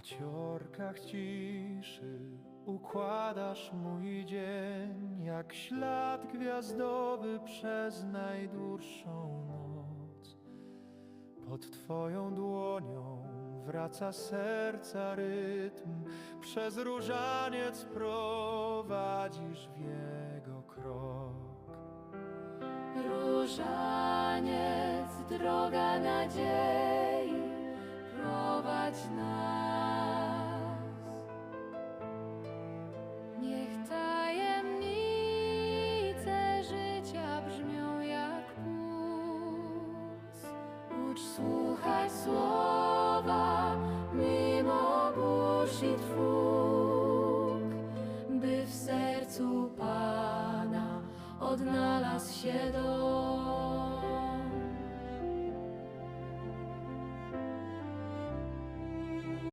paciorkach ciszy układasz mój dzień jak ślad gwiazdowy przez najdłuższą noc. Pod Twoją dłonią wraca serca rytm, przez różaniec prowadzisz w jego krok. Różaniec, droga nadziei, Ucz słuchać słowa mimo burz i trwóg, by w sercu Pana odnalazł się dom.